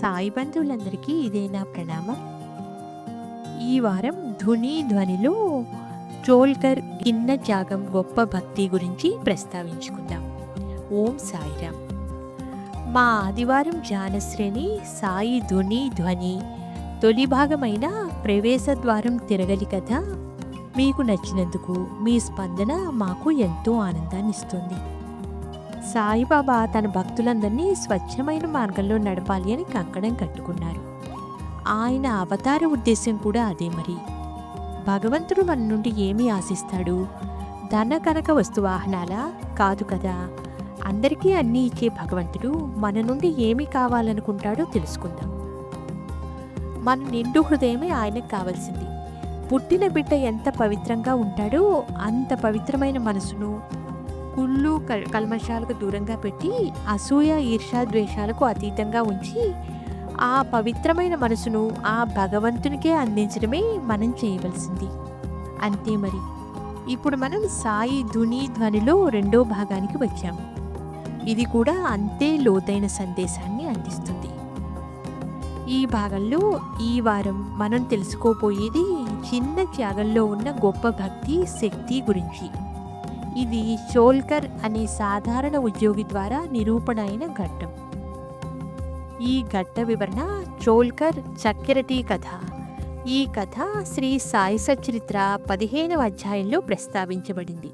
సాయి బంధువులందరికీ ఇదే నా ప్రణామం. ఈ వారం ధుని ధ్వనిలో చోల్కర్ గిన్న త్యాగం గొప్ప భక్తి గురించి ప్రస్తావించుకుందాం. ఓం సాయిరామ్. మా ఆదివారం జానశ్రేణి సాయి ధుని ధ్వని తొలి భాగమైన ప్రవేశ ద్వారం తిరగలి కథ మీకు నచ్చినందుకు మీ స్పందన మాకు ఎంతో ఆనందాన్ని ఇస్తుంది సాయిబాబా తన భక్తులందరినీ స్వచ్ఛమైన మార్గంలో నడపాలి అని కంకణం కట్టుకున్నారు. ఆయన అవతార ఉద్దేశం కూడా అదే మరి. భగవంతుడు మన నుండి ఏమి ఆశిస్తాడు? ధన కనక వస్తు వాహనాలా? కాదు కదా. అందరికీ అన్నీ ఇచ్చే భగవంతుడు మన నుండి ఏమి కావాలనుకుంటాడో తెలుసుకుందాం. మన నిండు హృదయమే ఆయనకు కావాల్సింది. పుట్టిన బిడ్డ ఎంత పవిత్రంగా ఉంటాడో అంత పవిత్రమైన మనసును కుళ్ళు కల్- కల్మషాలకు దూరంగా పెట్టి అసూయ ఈర్ష ద్వేషాలకు అతీతంగా ఉంచి ఆ పవిత్రమైన మనసును ఆ భగవంతునికే అందించడమే మనం చేయవలసింది. అంతే మరి. ఇప్పుడు మనం సాయి ధుని ధ్వనిలో రెండో భాగానికి వచ్చాము ఇది కూడా అంతే లోతైన సందేశాన్ని అందిస్తుంది. ఈ భాగంలో ఈ వారం మనం తెలుసుకోబోయేది చిన్న త్యాగంలో ఉన్న గొప్ప భక్తి శక్తి గురించి. ఇది షోల్కర్ అనే సాధారణ ఉద్యోగి ద్వారా నిరూపణ అయిన ఘట్టం. ఈ ఘట్ట వివరణ చోల్కర్ చక్కెరటీ కథ. ఈ కథ శ్రీ సాయి సచరిత్ర పదిహేనవ అధ్యాయంలో ప్రస్తావించబడింది.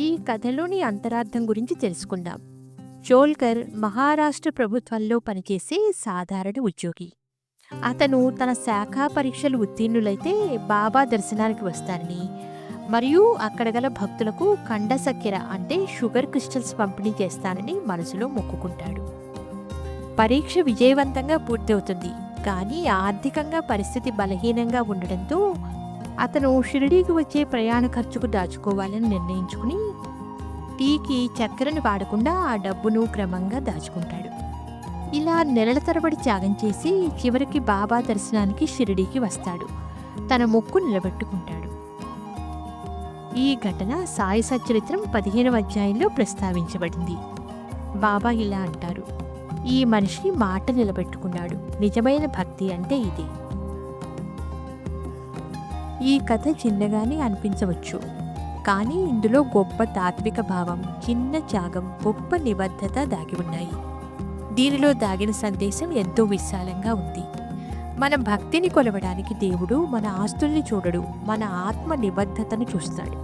ఈ కథలోని అంతరార్థం గురించి తెలుసుకుందాం. చోల్కర్ మహారాష్ట్ర ప్రభుత్వంలో పనిచేసే సాధారణ ఉద్యోగి. అతను తన శాఖా పరీక్షలు ఉత్తీర్ణులైతే బాబా దర్శనానికి వస్తారని మరియు అక్కడ గల భక్తులకు కండ సక్కెర అంటే షుగర్ క్రిస్టల్స్ పంపిణీ చేస్తానని మనసులో మొక్కుకుంటాడు. పరీక్ష విజయవంతంగా పూర్తవుతుంది. కానీ ఆర్థికంగా పరిస్థితి బలహీనంగా ఉండడంతో అతను షిరిడీకి వచ్చే ప్రయాణ ఖర్చుకు దాచుకోవాలని నిర్ణయించుకుని టీకి చక్కెరను వాడకుండా ఆ డబ్బును క్రమంగా దాచుకుంటాడు. ఇలా నెలల తరబడి త్యాగం చేసి చివరికి బాబా దర్శనానికి షిరిడీకి వస్తాడు. తన మొక్కు నిలబెట్టుకుంటాడు. ఈ ఘటన సాయి సచరిత్రం పదిహేనవ అధ్యాయంలో ప్రస్తావించబడింది. బాబా ఇలా అంటారు ఈ మనిషి మాట నిలబెట్టుకున్నాడు. నిజమైన భక్తి అంటే ఇది. ఈ కథ చిన్నగానే అనిపించవచ్చు కానీ ఇందులో గొప్ప తాత్విక భావం చిన్న త్యాగం గొప్ప నిబద్ధత దాగి ఉన్నాయి. దీనిలో దాగిన సందేశం ఎంతో విశాలంగా ఉంది. మన భక్తిని కొలవడానికి దేవుడు మన ఆస్తుల్ని చూడడు మన ఆత్మ నిబద్ధతను చూస్తాడు.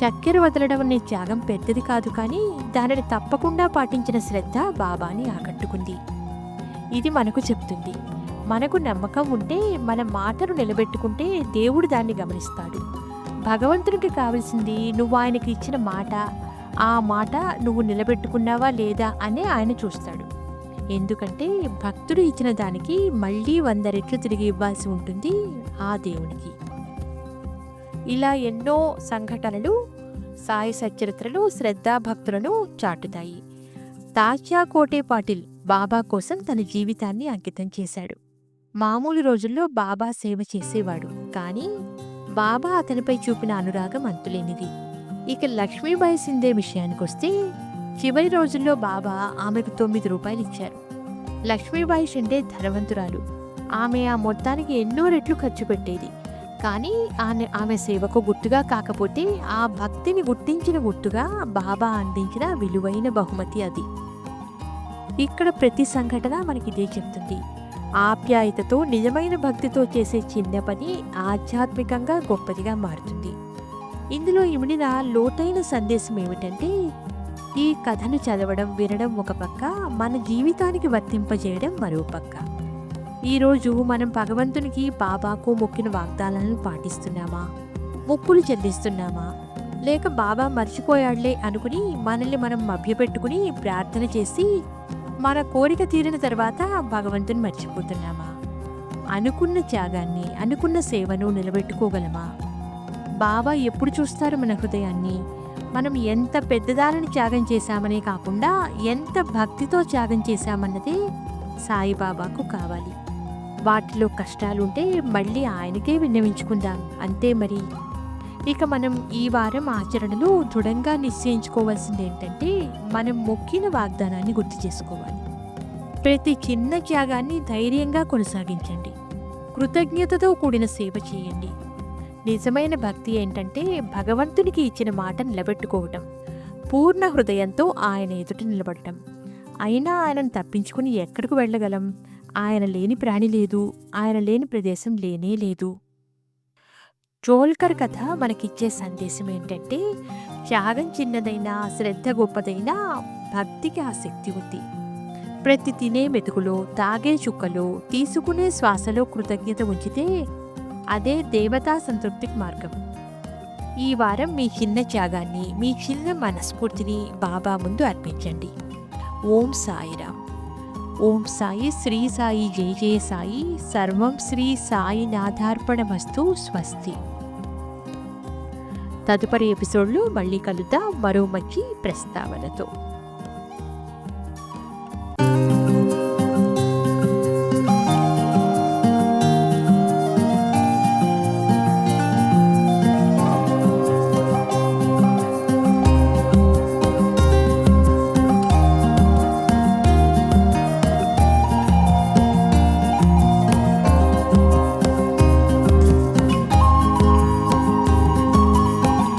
చక్కెర వదలడం అనే త్యాగం పెద్దది కాదు కానీ దానిని తప్పకుండా పాటించిన శ్రద్ధ బాబాని ఆకట్టుకుంది. ఇది మనకు చెప్తుంది మనకు నమ్మకం ఉంటే మన మాటను నిలబెట్టుకుంటే దేవుడు దాన్ని గమనిస్తాడు. భగవంతునికి కావాల్సింది నువ్వు ఆయనకి ఇచ్చిన మాట ఆ మాట నువ్వు నిలబెట్టుకున్నావా లేదా అనే ఆయన చూస్తాడు. ఎందుకంటే భక్తుడు ఇచ్చిన దానికి మళ్ళీ వంద రెట్లు తిరిగి ఇవ్వాల్సి ఉంటుంది ఆ దేవునికి. ఇలా ఎన్నో సంఘటనలు సాయి సచరిత్రలు శ్రద్ధాభక్తులను చాటుతాయి. తాత్యా కోటే పాటిల్ బాబా కోసం తన జీవితాన్ని అంకితం చేశాడు. మామూలు రోజుల్లో బాబా సేవ చేసేవాడు కానీ బాబా అతనిపై చూపిన అనురాగం అంతులేనిది. ఇక లక్ష్మీబాయి సిందే విషయానికొస్తే చివరి రోజుల్లో బాబా ఆమెకు తొమ్మిది రూపాయలు ఇచ్చారు. లక్ష్మీబాయి షిండే ధనవంతురాలు. ఆమె ఆ మొత్తానికి ఎన్నో రెట్లు ఖర్చు పెట్టేది. కానీ ఆమె ఆమె సేవకు గుర్తుగా కాకపోతే ఆ భక్తిని గుర్తించిన గుర్తుగా బాబా అందించిన విలువైన బహుమతి అది. ఇక్కడ ప్రతి సంఘటన మనకి ఇదే చెప్తుంది. ఆప్యాయతతో నిజమైన భక్తితో చేసే చిన్న పని ఆధ్యాత్మికంగా గొప్పదిగా మారుతుంది. ఇందులో ఇమిడిన లోతైన సందేశం ఏమిటంటే ఈ కథను చదవడం వినడం ఒక పక్క మన జీవితానికి వర్తింపజేయడం మరో పక్క. ఈరోజు మనం భగవంతునికి బాబాకు మొక్కిన వాగ్దానాలను పాటిస్తున్నామా? మొక్కులు చెల్లిస్తున్నామా? లేక బాబా మర్చిపోయాడులే అనుకుని మనల్ని మనం మభ్యపెట్టుకుని ప్రార్థన చేసి మన కోరిక తీరిన తర్వాత భగవంతుని మర్చిపోతున్నామా? అనుకున్న త్యాగాన్ని అనుకున్న సేవను నిలబెట్టుకోగలమా? బాబా ఎప్పుడు చూస్తారు మన హృదయాన్ని? మనం ఎంత పెద్దదారిని త్యాగం చేశామనే కాకుండా ఎంత భక్తితో త్యాగం చేశామన్నది సాయిబాబాకు కావాలి. వాటిలో కష్టాలుంటే మళ్ళీ ఆయనకే విన్నవించుకుందాం. అంతే మరి. ఇక మనం ఈ వారం ఆచరణలో దృఢంగా నిశ్చయించుకోవాల్సింది ఏంటంటే మనం మొక్కిన వాగ్దానాన్ని గుర్తు చేసుకోవాలి. ప్రతి చిన్న త్యాగాన్ని ధైర్యంగా కొనసాగించండి. కృతజ్ఞతతో కూడిన సేవ చేయండి. నిజమైన భక్తి ఏంటంటే భగవంతునికి ఇచ్చిన మాట నిలబెట్టుకోవటం పూర్ణ హృదయంతో ఆయన ఎదుట నిలబడటం. అయినా ఆయనను తప్పించుకుని ఎక్కడికి వెళ్ళగలం? ఆయన లేని ప్రాణి లేదు ఆయన లేని ప్రదేశం లేనే లేదు. చోల్కర్ కథ మనకిచ్చే సందేశం ఏంటంటే త్యాగం చిన్నదైనా శ్రద్ధ గొప్పదైనా భక్తికి ఆ శక్తి ఉంది. ప్రతి తినే మెతుకులో తాగే చుక్కలో తీసుకునే శ్వాసలో కృతజ్ఞత ఉంచితే అదే దేవతా సంతృప్తికి మార్గం. ఈ వారం మీ చిన్న త్యాగాన్ని మీ చిన్న మనస్ఫూర్తిని బాబా ముందు అర్పించండి. ఓం సాయిరామ్ ఓం సాయి శ్రీ సాయి జయ జయ సాయి. సర్వం శ్రీ సాయి నాథార్పణమస్తు స్వస్తి. తదుపరి ఎపిసోడ్లో మళ్ళీ కలుద్దాం. మరో మంచి ప్రస్తావనతో.